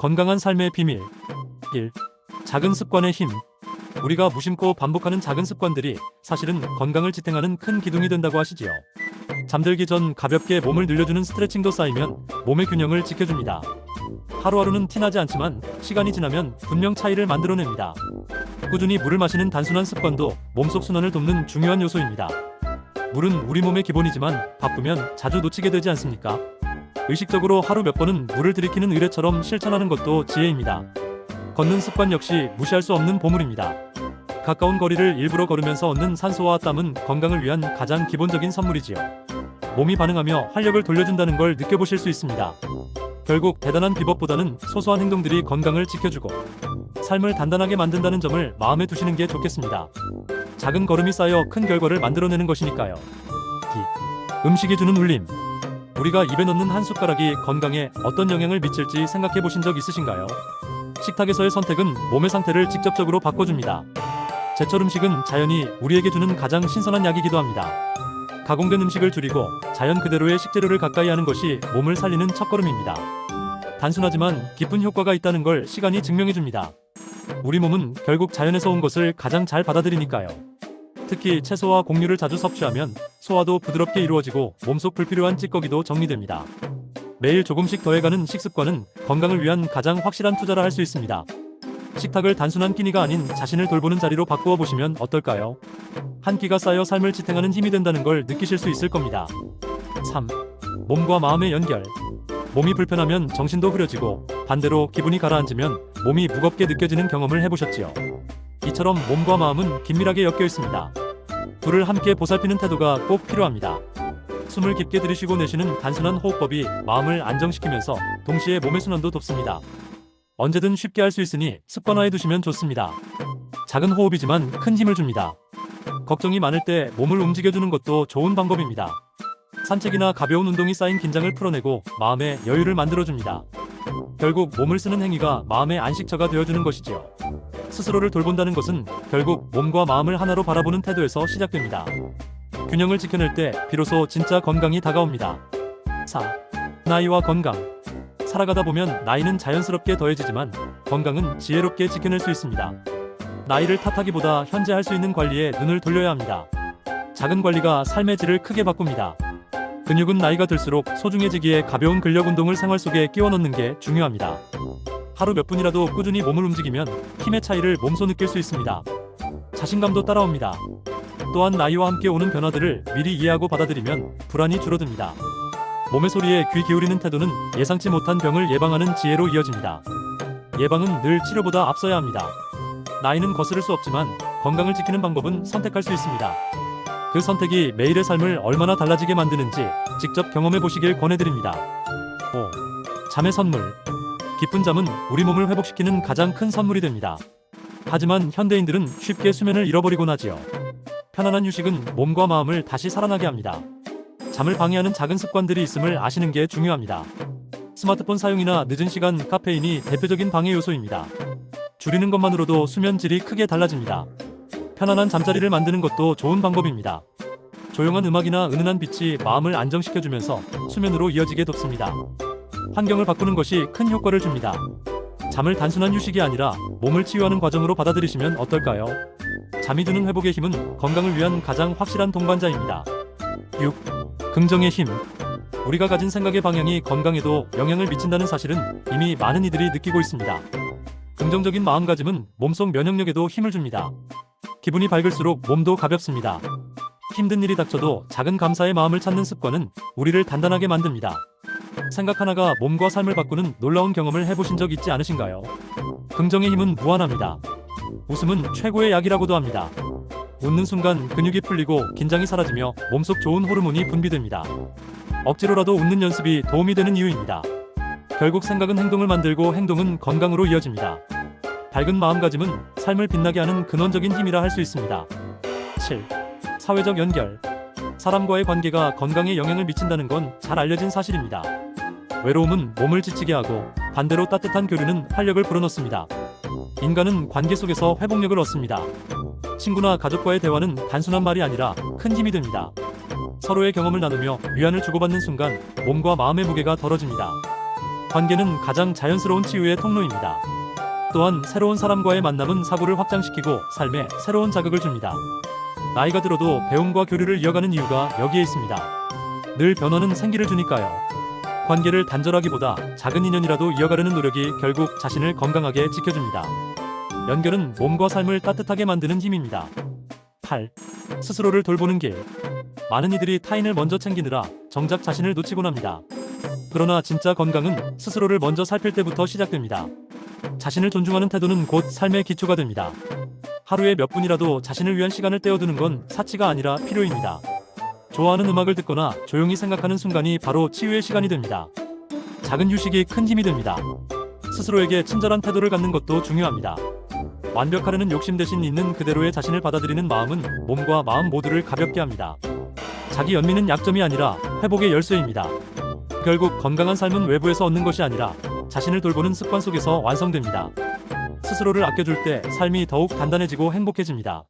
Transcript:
건강한 삶의 비밀 1. 작은 습관의 힘 우리가 무심코 반복하는 작은 습관들이 사실은 건강을 지탱하는 큰 기둥이 된다고 하시지요. 잠들기 전 가볍게 몸을 늘려주는 스트레칭도 쌓이면 몸의 균형을 지켜줍니다. 하루하루는 티나지 않지만 시간이 지나면 분명 차이를 만들어냅니다. 꾸준히 물을 마시는 단순한 습관도 몸속 순환을 돕는 중요한 요소입니다. 물은 우리 몸의 기본이지만 바쁘면 자주 놓치게 되지 않습니까? 의식적으로 하루 몇 번은 물을 들이키는 의뢰처럼 실천하는 것도 지혜입니다. 걷는 습관 역시 무시할 수 없는 보물입니다. 가까운 거리를 일부러 걸으면서 얻는 산소와 땀은 건강을 위한 가장 기본적인 선물이지요. 몸이 반응하며 활력을 돌려준다는 걸 느껴보실 수 있습니다. 결국 대단한 비법보다는 소소한 행동들이 건강을 지켜주고 삶을 단단하게 만든다는 점을 마음에 두시는 게 좋겠습니다. 작은 걸음이 쌓여 큰 결과를 만들어내는 것이니까요. D. 음식이 주는 울림. 우리가 입에 넣는 한 숟가락이 건강에 어떤 영향을 미칠지 생각해 보신 적 있으신가요? 식탁에서의 선택은 몸의 상태를 직접적으로 바꿔줍니다. 제철 음식은 자연이 우리에게 주는 가장 신선한 약이기도 합니다. 가공된 음식을 줄이고 자연 그대로의 식재료를 가까이 하는 것이 몸을 살리는 첫걸음입니다. 단순하지만 깊은 효과가 있다는 걸 시간이 증명해 줍니다. 우리 몸은 결국 자연에서 온 것을 가장 잘 받아들이니까요. 특히 채소와 곡류를 자주 섭취하면 소화도 부드럽게 이루어지고 몸속 불필요한 찌꺼기도 정리됩니다. 매일 조금씩 더해가는 식습관은 건강을 위한 가장 확실한 투자라 할 수 있습니다. 식탁을 단순한 끼니가 아닌 자신을 돌보는 자리로 바꾸어 보시면 어떨까요? 한 끼가 쌓여 삶을 지탱하는 힘이 된다는 걸 느끼실 수 있을 겁니다. 3. 몸과 마음의 연결. 몸이 불편하면 정신도 흐려지고 반대로 기분이 가라앉으면 몸이 무겁게 느껴지는 경험을 해보셨지요. 이처럼 몸과 마음은 긴밀하게 엮여 있습니다. 둘을 함께 보살피는 태도가 꼭 필요합니다. 숨을 깊게 들이쉬고 내쉬는 단순한 호흡법이 마음을 안정시키면서 동시에 몸의 순환도 돕습니다. 언제든 쉽게 할 수 있으니 습관화해 두시면 좋습니다. 작은 호흡이지만 큰 힘을 줍니다. 걱정이 많을 때 몸을 움직여주는 것도 좋은 방법입니다. 산책이나 가벼운 운동이 쌓인 긴장을 풀어내고 마음의 여유를 만들어줍니다. 결국 몸을 쓰는 행위가 마음의 안식처가 되어주는 것이지요. 스스로를 돌본다는 것은 결국 몸과 마음을 하나로 바라보는 태도에서 시작됩니다. 균형을 지켜낼 때 비로소 진짜 건강이 다가옵니다. 4. 나이와 건강. 살아가다 보면 나이는 자연스럽게 더해지지만 건강은 지혜롭게 지켜낼 수 있습니다. 나이를 탓하기보다 현재 할 수 있는 관리에 눈을 돌려야 합니다. 작은 관리가 삶의 질을 크게 바꿉니다. 근육은 나이가 들수록 소중해지기에 가벼운 근력 운동을 생활 속에 끼워 넣는 게 중요합니다. 하루 몇 분이라도 꾸준히 몸을 움직이면 힘의 차이를 몸소 느낄 수 있습니다. 자신감도 따라옵니다. 또한 나이와 함께 오는 변화들을 미리 이해하고 받아들이면 불안이 줄어듭니다. 몸의 소리에 귀 기울이는 태도는 예상치 못한 병을 예방하는 지혜로 이어집니다. 예방은 늘 치료보다 앞서야 합니다. 나이는 거스를 수 없지만 건강을 지키는 방법은 선택할 수 있습니다. 그 선택이 매일의 삶을 얼마나 달라지게 만드는지 직접 경험해 보시길 권해드립니다. 5. 잠의 선물. 깊은 잠은 우리 몸을 회복시키는 가장 큰 선물이 됩니다. 하지만 현대인들은 쉽게 수면을 잃어버리곤 하지요. 편안한 휴식은 몸과 마음을 다시 살아나게 합니다. 잠을 방해하는 작은 습관들이 있음을 아시는 게 중요합니다. 스마트폰 사용이나 늦은 시간 카페인이 대표적인 방해 요소입니다. 줄이는 것만으로도 수면 질이 크게 달라집니다. 편안한 잠자리를 만드는 것도 좋은 방법입니다. 조용한 음악이나 은은한 빛이 마음을 안정시켜주면서 수면으로 이어지게 돕습니다. 환경을 바꾸는 것이 큰 효과를 줍니다. 잠을 단순한 휴식이 아니라 몸을 치유하는 과정으로 받아들이시면 어떨까요? 잠이 주는 회복의 힘은 건강을 위한 가장 확실한 동반자입니다. 6. 긍정의 힘. 우리가 가진 생각의 방향이 건강에도 영향을 미친다는 사실은 이미 많은 이들이 느끼고 있습니다. 긍정적인 마음가짐은 몸속 면역력에도 힘을 줍니다. 기분이 밝을수록 몸도 가볍습니다. 힘든 일이 닥쳐도 작은 감사의 마음을 찾는 습관은 우리를 단단하게 만듭니다. 생각 하나가 몸과 삶을 바꾸는 놀라운 경험을 해보신 적 있지 않으신가요? 긍정의 힘은 무한합니다. 웃음은 최고의 약이라고도 합니다. 웃는 순간 근육이 풀리고 긴장이 사라지며 몸속 좋은 호르몬이 분비됩니다. 억지로라도 웃는 연습이 도움이 되는 이유입니다. 결국 생각은 행동을 만들고 행동은 건강으로 이어집니다. 밝은 마음가짐은 삶을 빛나게 하는 근원적인 힘이라 할 수 있습니다. 7. 사회적 연결. 사람과의 관계가 건강에 영향을 미친다는 건 잘 알려진 사실입니다. 외로움은 몸을 지치게 하고 반대로 따뜻한 교류는 활력을 불어넣습니다. 인간은 관계 속에서 회복력을 얻습니다. 친구나 가족과의 대화는 단순한 말이 아니라 큰 힘이 됩니다. 서로의 경험을 나누며 위안을 주고받는 순간 몸과 마음의 무게가 덜어집니다. 관계는 가장 자연스러운 치유의 통로입니다. 또한 새로운 사람과의 만남은 사고를 확장시키고 삶에 새로운 자극을 줍니다. 나이가 들어도 배움과 교류를 이어가는 이유가 여기에 있습니다. 늘 변화는 생기를 주니까요. 관계를 단절하기보다 작은 인연이라도 이어가려는 노력이 결국 자신을 건강하게 지켜줍니다. 연결은 몸과 삶을 따뜻하게 만드는 힘입니다. 8. 스스로를 돌보는 길. 많은 이들이 타인을 먼저 챙기느라 정작 자신을 놓치곤 합니다. 그러나 진짜 건강은 스스로를 먼저 살필 때부터 시작됩니다. 자신을 존중하는 태도는 곧 삶의 기초가 됩니다. 하루에 몇 분이라도 자신을 위한 시간을 떼어두는 건 사치가 아니라 필요입니다. 좋아하는 음악을 듣거나 조용히 생각하는 순간이 바로 치유의 시간이 됩니다. 작은 휴식이 큰 힘이 됩니다. 스스로에게 친절한 태도를 갖는 것도 중요합니다. 완벽하려는 욕심 대신 있는 그대로의 자신을 받아들이는 마음은 몸과 마음 모두를 가볍게 합니다. 자기 연민은 약점이 아니라 회복의 열쇠입니다. 결국 건강한 삶은 외부에서 얻는 것이 아니라 자신을 돌보는 습관 속에서 완성됩니다. 스스로를 아껴줄 때 삶이 더욱 단단해지고 행복해집니다.